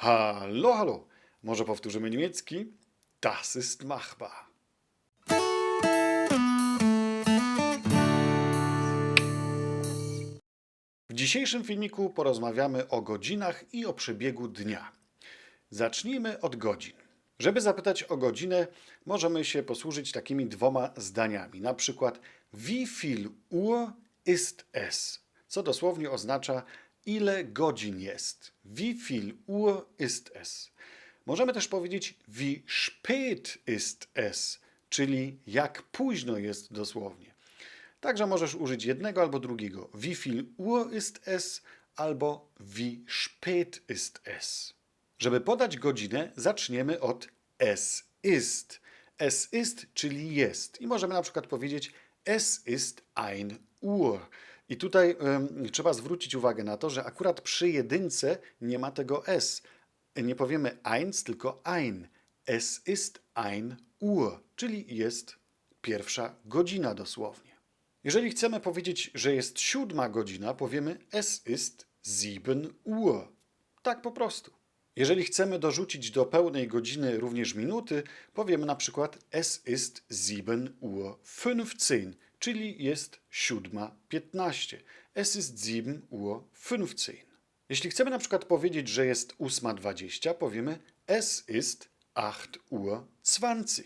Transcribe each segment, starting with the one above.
Hallo, hallo. Może powtórzymy niemiecki? Das ist machbar. W dzisiejszym filmiku porozmawiamy o godzinach i o przebiegu dnia. Zacznijmy od godzin. Żeby zapytać o godzinę, możemy się posłużyć takimi dwoma zdaniami. Na przykład, wie viel Uhr ist es? Co dosłownie oznacza, ile godzin jest. Wie viel Uhr ist es? Możemy też powiedzieć, wie spät ist es? Czyli jak późno jest dosłownie. Także możesz użyć jednego albo drugiego. Wie viel Uhr ist es albo wie spät ist es. Żeby podać godzinę, zaczniemy od es ist. Es ist, czyli jest. I możemy na przykład powiedzieć es ist ein Uhr. I tutaj em, trzeba zwrócić uwagę na to, że akurat przy jedynce nie ma tego s. Nie powiemy eins, tylko ein. Es ist ein Uhr, czyli jest pierwsza godzina dosłownie. Jeżeli chcemy powiedzieć, że jest siódma godzina, powiemy es ist sieben Uhr. Tak po prostu. Jeżeli chcemy dorzucić do pełnej godziny również minuty, powiemy na przykład es ist sieben Uhr 15, czyli jest siódma 15. Es ist sieben Uhr 15. Jeśli chcemy na przykład powiedzieć, że jest ósma 20, powiemy es ist 8 Uhr 20.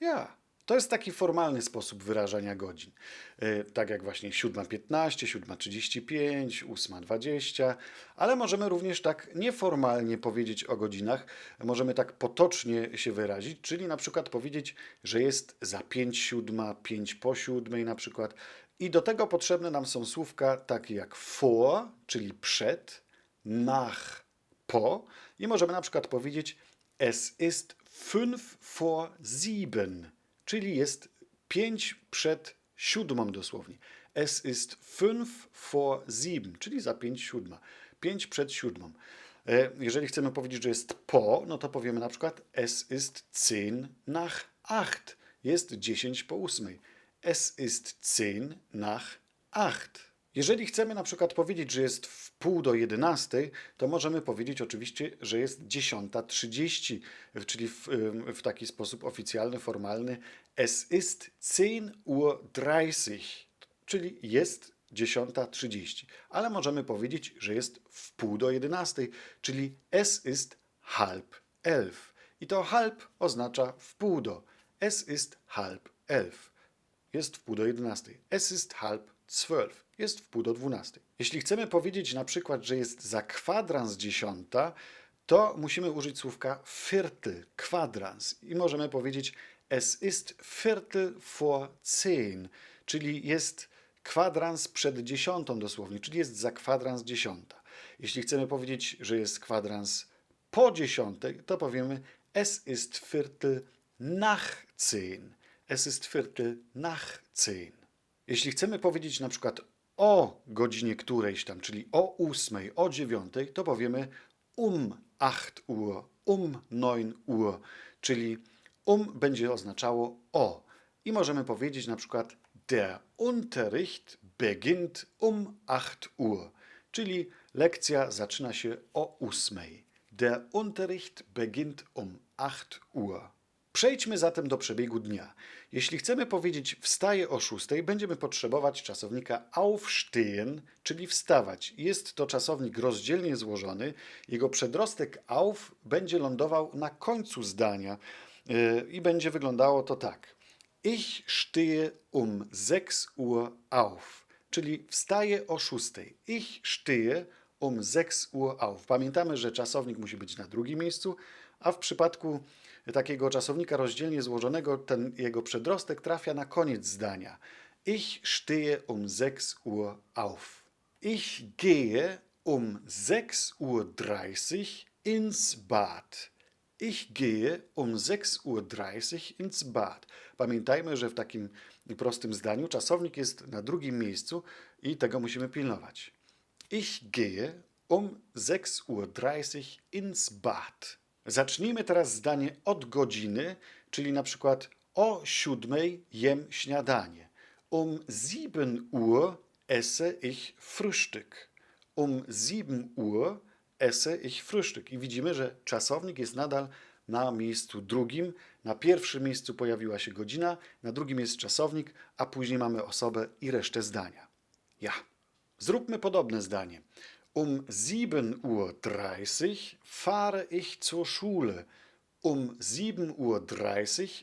Ja, to jest taki formalny sposób wyrażania godzin. E, Tak jak właśnie 7.15, 7.35, 8.20, ale możemy również tak nieformalnie powiedzieć o godzinach. Możemy tak potocznie się wyrazić, czyli na przykład powiedzieć, że jest za 5 siódma, 5 po siódmej na przykład. I do tego potrzebne nam są słówka takie jak vor, czyli przed, nach, po. I możemy na przykład powiedzieć es ist fünf vor sieben, czyli jest pięć przed siódmą dosłownie. Es ist fünf vor sieben, czyli za pięć siódma. Pięć przed siódmą. E, Jeżeli chcemy powiedzieć, że jest po, no to powiemy na przykład es ist zehn nach acht. Jest dziesięć po ósmej. Es ist zehn nach acht. Jeżeli chcemy na przykład powiedzieć, że jest w pół do 11, to możemy powiedzieć oczywiście, że jest 10.30, czyli w, w taki sposób oficjalny, formalny. Es ist 10 Uhr 30, czyli jest 10.30. Ale możemy powiedzieć, że jest w pół do 11, czyli es ist halb elf. I to halb oznacza w pół do. Es ist halb elf jest w pół do 11. Es ist halb zwölf. Jest w pół do 12. Jeśli chcemy powiedzieć na przykład, że jest za kwadrans dziesiąta, to musimy użyć słówka viertel, kwadrans. I możemy powiedzieć es ist viertel vor zehn, czyli jest kwadrans przed dziesiątą dosłownie, czyli jest za kwadrans dziesiąta. Jeśli chcemy powiedzieć, że jest kwadrans po dziesiątej, to powiemy es ist viertel nach zehn. Es ist viertel nach zehn. Jeśli chcemy powiedzieć na przykład o godzinie którejś tam, czyli o ósmej, o dziewiątej, to powiemy um 8 Uhr, um 9 Uhr, czyli um będzie oznaczało o. I możemy powiedzieć na przykład der Unterricht beginnt um 8 Uhr, czyli lekcja zaczyna się o ósmej. Der Unterricht beginnt um 8 Uhr. Przejdźmy zatem do przebiegu dnia. Jeśli chcemy powiedzieć wstaję o 6, będziemy potrzebować czasownika aufstehen, czyli wstawać. Jest to czasownik rozdzielnie złożony. Jego przedrostek auf będzie lądował na końcu zdania i będzie wyglądało to tak. Ich stehe um 6 Uhr auf, czyli wstaję o 6. Ich stehe um 6 Uhr auf. Pamiętamy, że czasownik musi być na drugim miejscu, a w przypadku takiego czasownika rozdzielnie złożonego ten jego przedrostek trafia na koniec zdania. Ich stehe um 6 Uhr auf. Ich gehe um 6 Uhr 30 ins Bad. Ich gehe um 6.30 Uhr ins Bad. Pamiętajmy, że w takim prostym zdaniu czasownik jest na drugim miejscu i tego musimy pilnować. Ich gehe um 6.30 Uhr ins Bad. Zacznijmy teraz zdanie od godziny, czyli na przykład o siódmej jem śniadanie. Um 7 Uhr esse ich Frühstück. Um 7 Uhr esse ich Frühstück. I widzimy, że czasownik jest nadal na miejscu drugim. Na pierwszym miejscu pojawiła się godzina, na drugim jest czasownik, a później mamy osobę i resztę zdania. Ja. Zróbmy podobne zdanie. Um 7.30 Uhr fahre ich zur Schule. Um 7.30 Uhr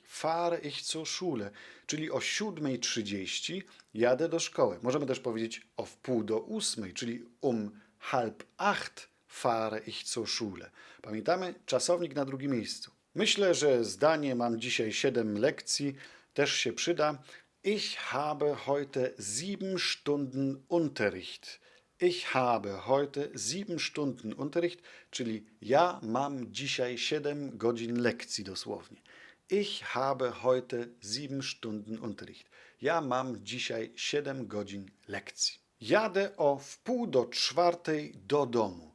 fahre ich zur Schule. Czyli o 7.30 jadę do szkoły. Możemy też powiedzieć o wpół do ósmej, czyli um halb acht fahre ich zur Schule. Pamiętamy? Czasownik na drugim miejscu. Myślę, że zdanie mam dzisiaj 7 lekcji też się przyda. Ich habe heute sieben Stunden Unterricht. Ich habe heute sieben Stunden Unterricht, czyli ja mam dzisiaj 7 godzin lekcji dosłownie. Ich habe heute sieben Stunden Unterricht. Ja mam dzisiaj 7 godzin lekcji. Jadę o wpół do czwartej do domu.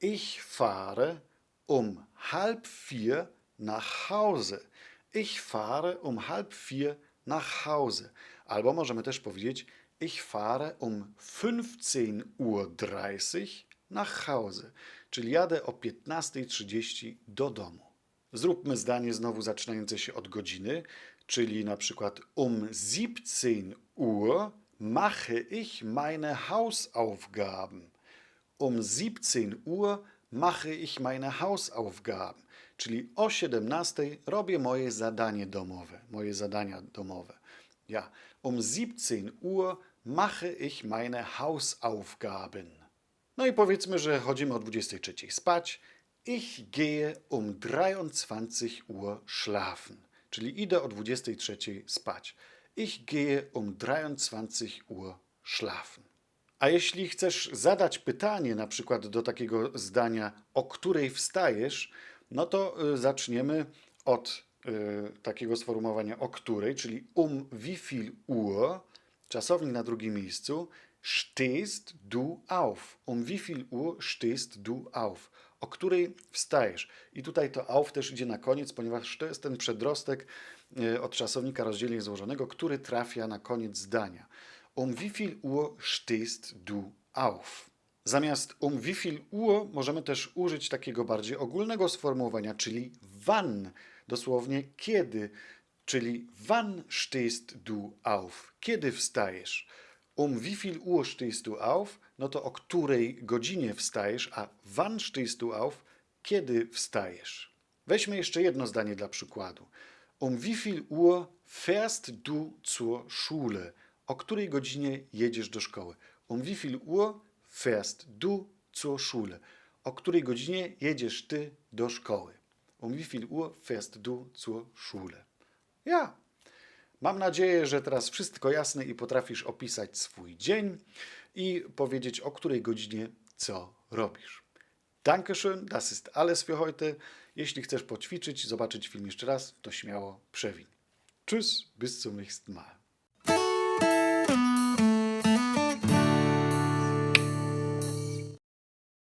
Ich fahre um halb vier nach Hause. Ich fahre um halb vier nach Hause. Albo możemy też powiedzieć Ich fahre um 15.30 Uhr nach Hause. Czyli jadę o 15.30 do domu. Zróbmy zdanie znowu zaczynające się od godziny, czyli na przykład um 17 Uhr mache ich meine Hausaufgaben. Um 17 Uhr mache ich meine Hausaufgaben. Czyli o 17 robię moje zadanie domowe, moje zadania domowe. Ja, um 17 Uhr mache ich meine Hausaufgaben. No i powiedzmy, że chodzimy o 23 spać. Ich gehe um 23 Uhr schlafen. Czyli idę o 23 spać. Ich gehe um 23 Uhr schlafen. A jeśli chcesz zadać pytanie, na przykład do takiego zdania, o której wstajesz, no to y, zaczniemy od y, takiego sformułowania o której, czyli um wie viel Uhr, czasownik na drugim miejscu, stehst du auf. Um wie viel Uhr stehst du auf? O której wstajesz? I tutaj to auf też idzie na koniec, ponieważ to jest ten przedrostek y, od czasownika rozdzielnie złożonego, który trafia na koniec zdania. Um wie viel Uhr stehst du auf? Zamiast um wie viel Uhr możemy też użyć takiego bardziej ogólnego sformułowania, czyli wann, dosłownie kiedy, czyli wann stehst du auf? Kiedy wstajesz? Um wie viel Uhr stehst du auf? No to o której godzinie wstajesz, a wann stehst du auf? Kiedy wstajesz? Weźmy jeszcze jedno zdanie dla przykładu. Um wie viel Uhr fährst du zur Schule? O której godzinie jedziesz do szkoły? Um wie viel Uhr fährst du zur Schule? O której godzinie jedziesz ty do szkoły? Um wie viel Uhr fährst du zur Schule? Ja. Mam nadzieję, że teraz wszystko jasne i potrafisz opisać swój dzień i powiedzieć, o której godzinie co robisz. Dankeschön, das ist alles für heute. Jeśli chcesz poćwiczyć, zobaczyć film jeszcze raz, to śmiało przewiń. Tschüss, bis zum nächsten Mal.